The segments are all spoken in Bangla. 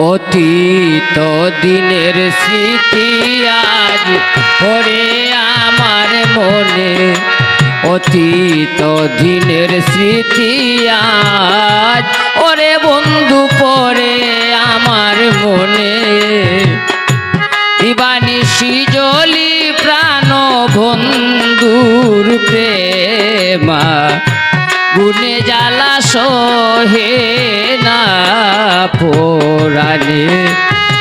অতীত দিনের স্মৃতি আজ পড়ে আমার মনে। অতীত দিনের স্মৃতি আজ ওরে বন্ধু পড়ে আমার মনে। দিবানি সিজলি প্রাণ বন্ধুর গুনে জ্বালা সহে না পোরানি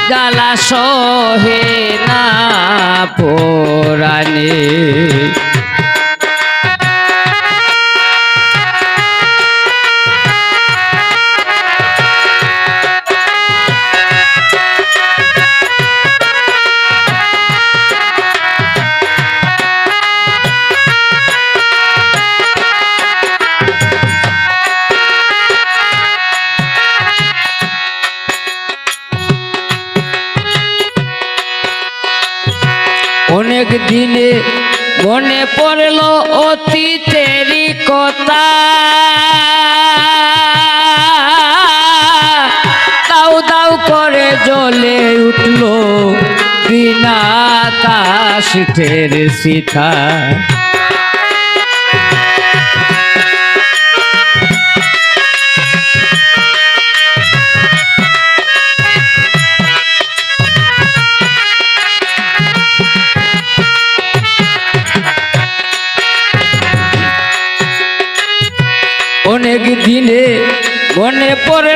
জ্বালা সহে না পোরানে অনেক দিনে মনে পড়ল অতীতেরই কথা। দাউ দাউ করে জ্বলে উঠল বিনা কাশের সীতা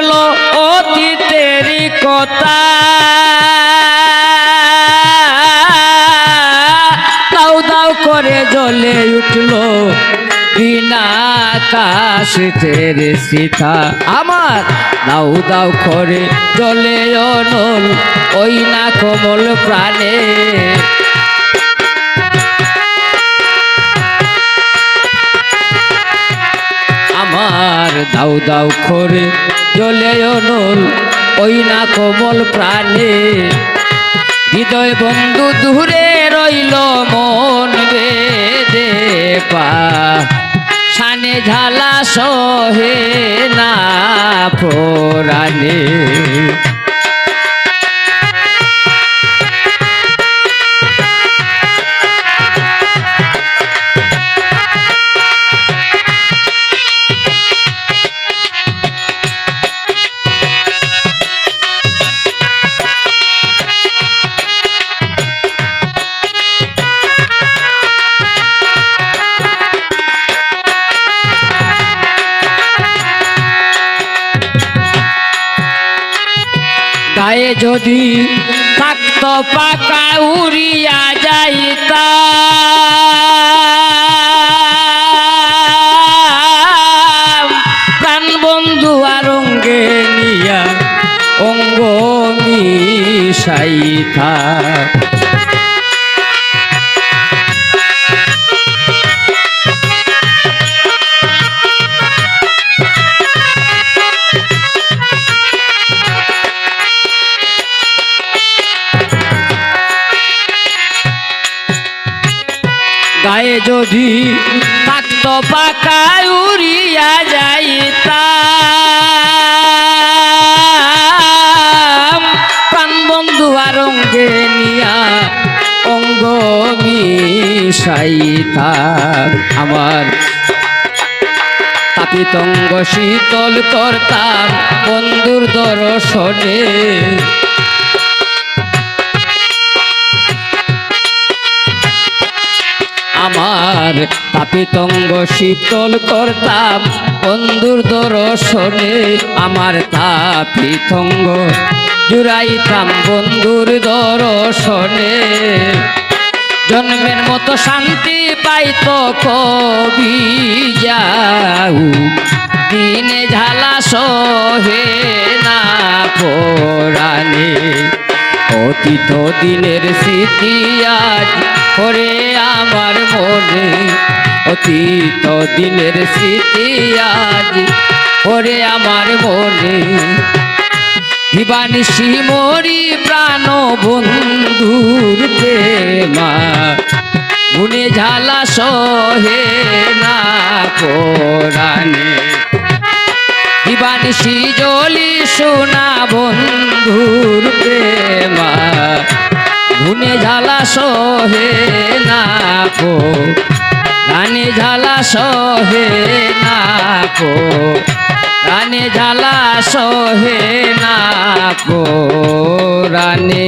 পড়ল অতীতেরই কথা। দাউ দাউ করে জ্বলে উঠল বিনা কাশের সীতা আমার দাউ দাউ করে জ্বলে অনল, ওই না কমল প্রাণে। দাউ দাউ করে জ্বলে অনল ওই না কোমল প্রাণে। হৃদয় বন্ধু দূরে রইল মন বেদে পা। সানে ঝালা সহে না পোরানে গায়ে যদি থাকত পাকা উড়িয়া যাইতা। প্রাণ অঙ্গ গায়ে যদি থাকত পাকা উড়িয়া যাইতা প্রাণ বন্ধু আরঙ্গে নিয়া অঙ্গ মিশাইতা আমার তাপিতঙ্গ শীতল করতাম বন্ধুর দর্শনে। আমার তাপিতঙ্গ শীতল করতাম বন্ধুর দর্শনে আমার তাপিতঙ্গ জুড়াইতাম বন্ধুর দর্শনে, জন্মের মতো শান্তি পাইত কবি যাও। দিনে ঝালা সহে না পরাণে অতীত দিনের স্মৃতি আজ করে আমার মনে। অতীত দিনের স্মৃতি আজ করে আমার মনে। দিবানি শিমরি প্রাণ বন্ধুর প্রেমা গুনে ঝালা সহে না কোরআনে দিবানিশি জলি সোনা বন্ধুর প্রেমা। ঘুনে ঝালা সহে না কো, রানে ঝালা সহে না কো, রানে ঝালা সহে না কো, রানে